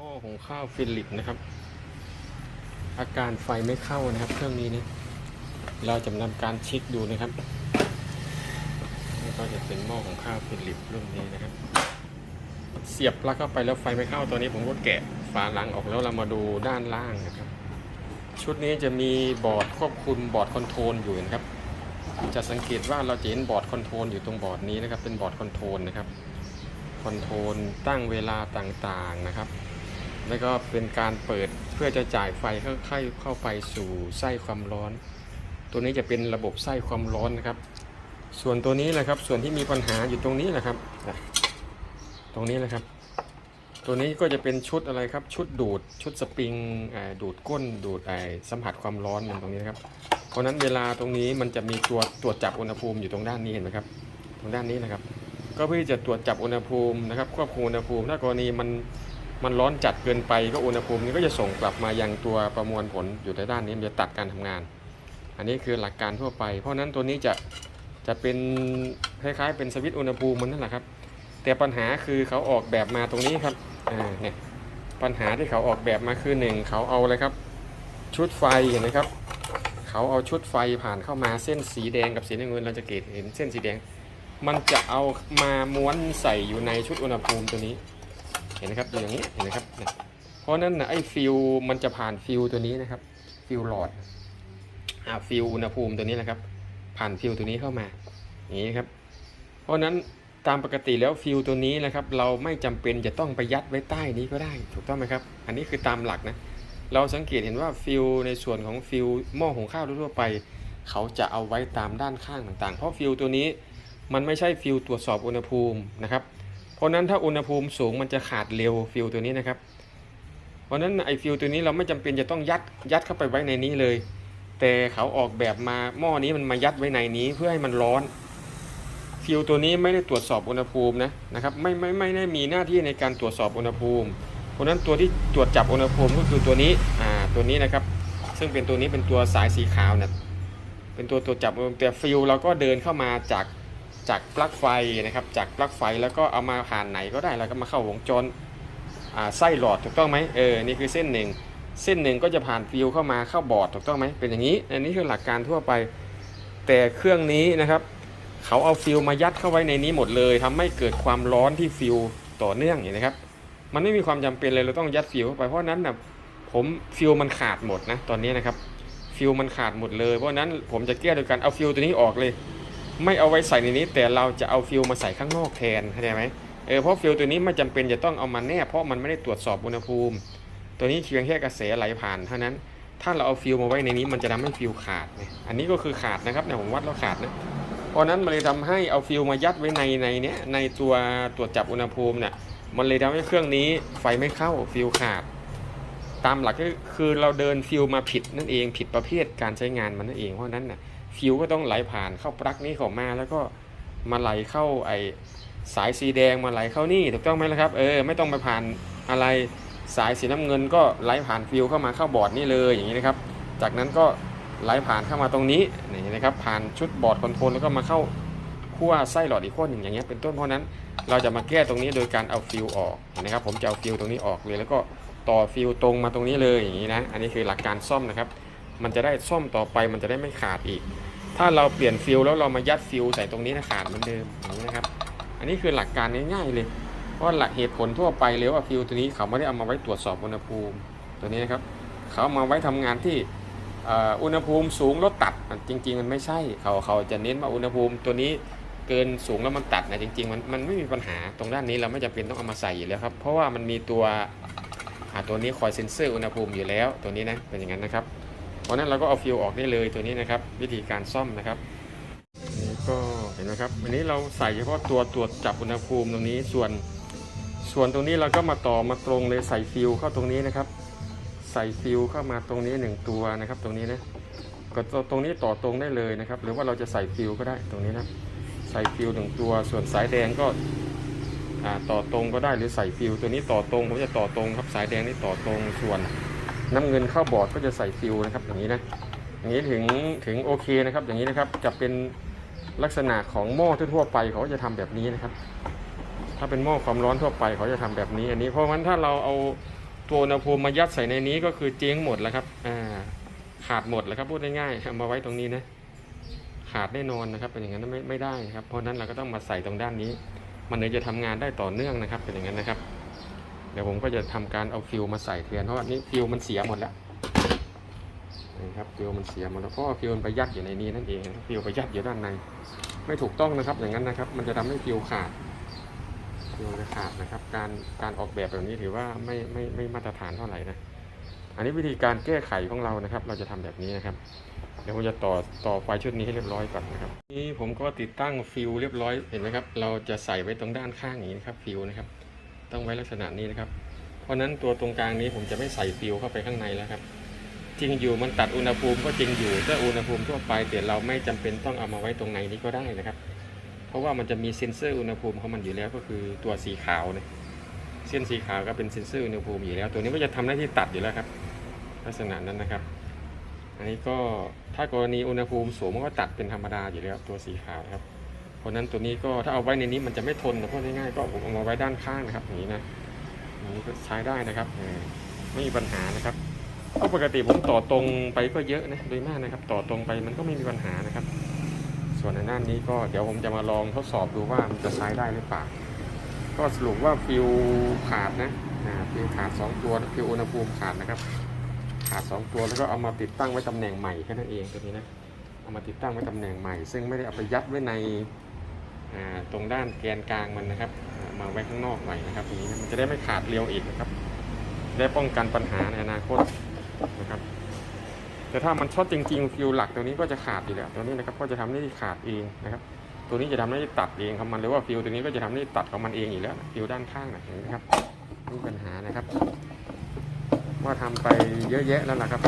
หม้อหุงข้าวฟิลิปนะครับ อาการไฟไม่เข้านะครับ เครื่องนี้นี่ยเราจะนำการเช็คดูนะครับนี่ก็จะเป็นหม้อของข้าวฟิลิปรุ่นนี้นะครับ เสียบปลั๊กเข้าไปแล้วไฟไม่เข้าตัวนี้ผมก็แกะฝาหลังออกแล้วเรามาดูด้านล่างนะครับ ชุดนี้จะมีบอร์ดควบคุมบอร์ดคอนโทรลอยู่นะครับ จะสังเกตว่าเราจะเห็นบอร์ดคอนโทรลอยู่ตรงบอร์ดนี้นะครับ เป็นบอร์ดคอนโทรลนะครับคอนโทรลตั้งเวลาต่างๆนะครับ แล้วก็เป็นการเปิดเพื่อจะจ่ายไฟเข้าเข้าเข้าไปสู่ไส้ความร้อน ตัวนี้จะเป็นระบบไส้ความร้อนนะครับ ส่วนตัวนี้แหละครับ ส่วนที่มีปัญหาอยู่ตรงนี้แหละครับ ตรงนี้แหละครับ ตัวนี้ก็จะเป็นชุดอะไรครับ ชุดดูด ชุดสปริงดูดก้น ดูดไอ้สัมผัสความร้อนมันตรงนี้นะครับเพราะฉะนั้นเวลาตรงนี้มันจะมีตัวตรวจจับอุณหภูมิอยู่ตรงด้านนี้เห็นไหมครับ ตรงด้านนี้นะครับ ก็เพื่อที่จะตรวจจับอุณหภูมินะครับควบคุมอุณหภูมิถ้ากรณีมัน มันร้อนจัดเกินไปก็อุณหภูมินี้ก็จะส่งกลับมายังตัวประมวลผลอยู่ในด้านนี้มันจะตัดการทำงาน อันนี้คือหลักการทั่วไป เพราะฉะนั้นตัวนี้จะจะเป็นคล้ายๆ เป็นสวิตช์อุณหภูมิมันนั่นแหละครับ แต่ปัญหาคือเขาออกแบบมาตรงนี้ครับอ่าเนี่ยปัญหาที่เขาออกแบบมาคือหนึ่งเขาเอาอะไรครับ ชุดไฟเห็นไหมครับเขาเอาชุดไฟผ่านเข้ามาเส้นสีแดงกับสีน้ำเงินเราจะเกตเห็นเส้นสีแดง มันจะเอามาม้วนใส่อยู่ในชุดอุณหภูมิตัวนี้ เห็นไหมครับดูอย่างนี้เห็นไหมครับเพราะนั้นนะไอ้ฟิวมันจะผ่านฟิวตัวนี้นะครับ ฟิวหลอดอ่าฟิวอุณหภูมิตัวนี้นะครับ ผ่านฟิวตัวนี้เข้ามาอย่างนี้ครับ เพราะนั้นตามปกติแล้วฟิวตัวนี้นะครับ เราไม่จำเป็นจะต้องไปยัดไว้ใต้นี้ก็ได้ ถูกต้องไหมครับ อันนี้คือตามหลักนะเราสังเกตเห็นว่าฟิวในส่วนของฟิวหม้อหุงข้าวทั่วไป เขาจะเอาไว้ตามด้านข้างต่างๆ เพราะฟิวตัวนี้มันไม่ใช่ฟิวตรวจสอบอุณหภูมินะครับ เพราะนั้นถ้าอุณหภูมิสูงมันจะขาดเร็วฟิวตัวนี้นะครับ เพราะนั้นไอฟิวตัวนี้เราไม่จำเป็นจะต้องยัดยัดเข้าไปไว้ในนี้เลย แต่เขาออกแบบมาหม้อนี้มันมายัดไว้ในนี้เพื่อให้มันร้อน ฟิวตัวนี้ไม่ได้ตรวจสอบอุณหภูมินะนะครับไม่ไม่ไม่ได้มีหน้าที่ในการตรวจสอบอุณหภูมิ เพราะนั้นตัวที่ตรวจจับอุณหภูมิก็คือตัวนี้อ่าตัวนี้นะครับ ซึ่งเป็นตัวนี้เป็นตัวสายสีขาวเนี่ยเป็นตัวตรวจจับอุณหภูมิแต่ฟิวเราก็เดินเข้ามาจาก จากปลั๊กไฟนะครับจากปลั๊กไฟแล้วก็เอามาผ่านไหนก็ได้แล้วก็มาเข้าวงจรไส้หลอดถูกต้องไหมเออนี่คือเส้นหนึ่งเส้นหนึ่งก็จะผ่านฟิวเข้ามาเข้าบอร์ดถูกต้องไหมเป็นอย่างนี้ อันนี้คือหลักการทั่วไป แต่เครื่องนี้นะครับ เขาเอาฟิวมายัดเข้าไว้ในนี้หมดเลยทำให้เกิดความร้อนที่ฟิวต่อเนื่องอย่างนะครับ มันไม่มีความจำเป็นเลยเราต้องยัดฟิวเข้าไปเพราะนั้นนะผมฟิวมันขาดหมดนะตอนนี้นะครับฟิวมันขาดหมดเลยเพราะฉะนั้นผมจะแก้โดยการเอาฟิวตัวนี้ออกเลย ไม่เอาไว้ใส่ในนี้ แต่เราจะเอาฟิวมาใส่ข้างนอกแทนเข้าใจไหมเออเพราะฟิวตัวนี้ไม่จำเป็นจะต้องเอามาแนบเพราะมันไม่ได้ตรวจสอบอุณหภูมิ ตัวนี้เพียงแค่กระแสไหลผ่านเท่านั้น ถ้าเราเอาฟิวมาไว้ในนี้มันจะทำให้ฟิวขาดเนี่ยอันนี้ก็คือขาดนะครับเนี่ยผมวัดแล้วขาดนะเพราะนั้นมันเลยทำให้เอาฟิวมายัดไว้ในในเนี้ยในตัวตรวจจับอุณหภูมิเนี่ยมันเลยทำให้เครื่องนี้ไฟไม่เข้าฟิวขาด ตามหลักก็คือเราเดินฟิวมาผิดนั่นเองผิดประเภทการใช้งานมันนั่นเองเพราะนั้นน่ะ ฟิวก็ต้องไหลผ่านเข้าปลั๊กนี้เข้ามา แล้วก็มาไหลเข้าไอสายสีแดงมาไหลเข้านี่ถูกต้องไหมล่ะครับเออไม่ต้องไปผ่านอะไรสายสีน้ำเงินก็ไหลผ่านฟิวเข้ามาเข้าบอร์ดนี่เลยอย่างนี้นะครับ จากนั้นก็ไหลผ่านเข้ามาตรงนี้นี่นะครับผ่านชุดบอร์ดคอนโทรลแล้วก็มาเข้าขั้วไส้หลอดอีกขั้วหนึ่งอย่างเงี้ยเป็นต้นเพราะนั้น เราจะมาแก้ตรงนี้โดยการเอาฟิวออกนะครับผมจะเอาฟิวตรงนี้ออกเลยแล้วก็ต่อฟิวตรงมาตรงนี้เลยอย่างนี้นะอันนี้คือหลักการซ่อมนะครับ มันจะได้ซ่อมต่อไปมันจะได้ไม่ขาดอีก ถ้าเราเปลี่ยนฟิวแล้วเรามายัดฟิวใส่ตรงนี้นะขาดเหมือนเดิมอย่างนี้นะครับ อันนี้คือหลักการง่ายๆเลยเพราะหลักเหตุผลทั่วไปเลยว่าฟิวตัวนี้เขาไม่ได้เอามาไว้ตรวจสอบอุณหภูมิตัวนี้นะครับ เขาเอามาไว้ทำงานที่อ,อุณหภูมิสูงแล้วตัดจริง ๆ มันไม่ใช่เขาเขาจะเน้นว่าอุณหภูมิตัวนี้เกินสูงแล้วมันตัดนะจริงๆมันมันไม่มีปัญหาตรงด้านนี้เราไม่จำเป็นต้องเอามาใส่อยู่แล้วครับ เพราะว่ามันมีตัวตัวนี้คอยเซ็นเซอร์อุณหภูมิอยู่แล้วตัวนี้นะเป็นอย่างนั้นนะครับ เพราะนั้นเราก็เอาฟิวออกได้เลยตัวนี้นะครับ วิธีการซ่อมนะครับนนี้ก็เห็นไหมครับอันนี้เราใส่เฉพาะตัวตรวจจับอุณหภูมิตรงนี้ส่วน ส่วนตรงนี้เราก็มาต่อมาตรงเลยใส่ฟิวเข้าตรงนี้นะครับ ใส่ฟิวเข้ามาตรงนี้หนึ่งตัวนะครับ ตรงนี้นะก็ตรงนี้ต่อตรงได้เลยนะครับ หรือว่าเราจะใส่ฟิวก็ได้ตรงนี้นะใส่ฟิวหนึ่งตัว ส่วนสายแดงก็ต่อตรงก็ได้หรือใส่ฟิวตัวนี้ต่อตรงผมจะต่อตรงครับสายแดงนี่ต่อตรงส่วน น้ำเงินเข้าบอร์ดก็จะใส่ฟิวนะครับอย่างนี้นะอย่างนี้ถึงถึงโอเคนะครับ อย่างนี้นะครับจะเป็นลักษณะของหม้อทั่วไปเขาจะทำแบบนี้นะครับ ถ้าเป็นหม้อความร้อนทั่วไปเขาจะทำแบบนี้ อันนี้เพราะฉะนั้นถ้าเราเอาตัวอุณหภูมิมายัดใส่ในนี้ก็คือเจ๊งหมดแล้วครับอ่าขาดหมดแล้วครับพูดง่ายๆเอามาไว้ตรงนี้นะขาดแน่นอนนะครับ เป็นอย่างนั้นไม่ไม่ได้ครับเพราะฉะนั้นเราก็ต้องมาใส่ตรงด้านนี้ มันถึงจะทำงานได้ต่อเนื่องนะครับเป็นอย่างนั้นนะครับ เดี๋ยวผมก็จะทำการเอาฟิวมาใส่เทียนเพราะว่านี่ฟิวมันเสียหมดแล้วนะครับฟิวมันเสียหมดแล้วเพราะฟิวมันไปยัดอยู่ในนี้นั่นเองฟิวไปยัดอยู่ด้านใน ไม่ถูกต้องนะครับ อย่างนั้นนะครับ มันจะทำให้ฟิวขาดฟิวจะขาดนะครับ การการออกแบบแบบนี้ถือว่าไม่ไม่ไม่มาตรฐานเท่าไหร่นะอันนี้วิธีการแก้ไขของเรานะครับ เราจะทำแบบนี้นะครับเดี๋ยวผมจะต่อต่อไฟชุดนี้ให้เรียบร้อยก่อนนะครับนี่ผมก็ติดตั้งฟิวเรียบร้อยเห็นไหมครับ เราจะใส่ไว้ตรงด้านข้างอย่างนี้นะครับฟิวนะครับ ต้องไว้ลักษณะนี้นะครับ เพราะฉะนั้นตัวตรงกลางนี้ผมจะไม่ใส่ฟิวเข้าไปข้างในแล้วครับ จริงอยู่มันตัดอุณหภูมิก็จริงอยู่ถ้าอุณหภูมิทั่วไปแต่เราไม่จำเป็นต้องเอามาไว้ตรงในนี้ก็ได้นะครับ เพราะว่ามันจะมีเซ็นเซอร์อุณหภูมิของมันอยู่แล้วก็คือตัวสีขาวเนี่ยเส้นสีขาวก็เป็นเซ็นเซอร์อุณหภูมิอยู่แล้ว ตัวนี้ก็จะทำหน้าที่ตัดอยู่แล้วครับ ลักษณะนั้นนะครับ อันนี้ก็ถ้ากรณีอุณหภูมิสูงมันก็ตัดเป็นธรรมดาอยู่แล้วตัวสีขาวครับ ราะนั้นตัวนี้ก็ถ้าเอาไว้ในนี้มันจะไม่ทนนะเพูดง่ายๆก็ผมเอามาไว้ด้านข้างนะครับอย่างนี้นะอย่างนี้ก็ใช้ได้นะครับไม่มีปัญหานะครับเพราะปกติผมต่อตรงไปก็เยอะนะโดยมากนะครับ ต่อตรงไปมันก็ไม่มีปัญหานะครับ ส่วนในด้านนี้ก็เดี๋ยวผมจะมาลองทดสอบดูว่ามันจะใช้ได้หรือเปล่าก็สรุปว่าฟิวขาดนะฟิวขาดสองตัวฟิวอุณหภูมิขาดนะครับ ขาดสองตัวแล้วก็เอามาติดตั้งไว้ตำแหน่งใหม่แค่นั้นเองตัวนี้นะเอามาติดตั้งไว้ตำแหน่งใหม่ ซึ่งไม่ได้เอาไปยัดไว้ใน ตรงด้านแกนกลางมันนะครับ มาไว้ข้างนอกหม่อยนะครับอย่างนี้มันจะได้ไม่ขาดเรียวอีกนะครับ ได้ป้องกันปัญหาในอนาคตนะครับแต่ถ้ามันช็อตจริงๆฟิวหลักตัวนี้ก็จะขาดอยู่แล้วตัวนี้นะครับก็จะทำให้ขาดเองนะครับ ตัวนี้จะทำให้ตัดเองของมันหรือว่าฟิวตัวนี้ก็จะทำให้ตัดของมันเองอยู่แล้วฟิวด้านข้างนะเห็นไหมครับไม่มีปัญหานะครับ ว่าทำไปเยอะแยะแล้วล่ะครับ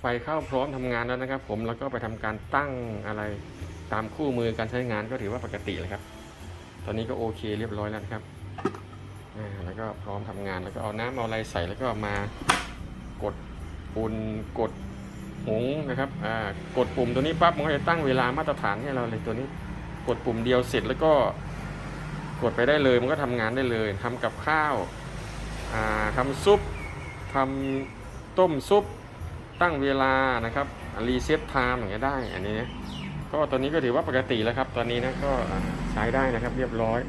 ไฟเข้าพร้อมทำงานแล้วนะครับ ผมแล้วก็ไปทำการตั้งอะไร ตามคู่มือการใช้งานก็ถือว่าปกติเลยครับ ตอนนี้ก็โอเคเรียบร้อยแล้วครับแล้วก็พร้อมทำงานแล้วก็เอาน้ำเอาอะไรใส่แล้วก็มากดปุ่นกดหงนะครับอ่ากดปุ่มตัวนี้ปั๊บมันก็จะตั้งเวลามาตรฐานให้เราเลยตัวนี้กดปุ่มเดียวเสร็จแล้วก็กดไปได้เลยมันก็ทำงานได้เลยทำกับข้าวอ่าทำซุปทำต้มซุปตั้งเวลานะครับรีเซ็ตไทม์อย่างเงี้ยได้อันนี้ ก็ตอนนี้ก็ถือว่าปกติแล้วครับ ตอนนี้นะก็ใช้ได้นะครับ เรียบร้อย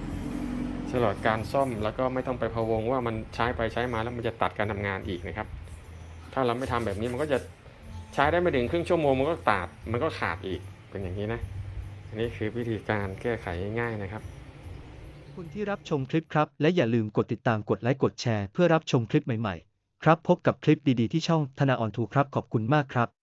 สำหรับการซ่อมแล้วก็ไม่ต้องไปพะวงว่ามันใช้ไปใช้มาแล้วมันจะตัดการทำงานอีกนะครับ ถ้าเราไม่ทำแบบนี้มันก็จะใช้ได้ไม่ถึงครึ่งชั่วโมงมันก็ตัดมันก็ขาดอีกเป็นอย่างนี้นะอันนี้คือวิธีการแก้ไขง่ายๆนะครับขอบคุณที่รับชมคลิปครับ และอย่าลืมกดติดตามกดไลค์กดแชร์เพื่อรับชมคลิปใหม่ๆ ครับพบกับคลิปดีๆที่ช่องธนาออนทูครับขอบคุณมากครับ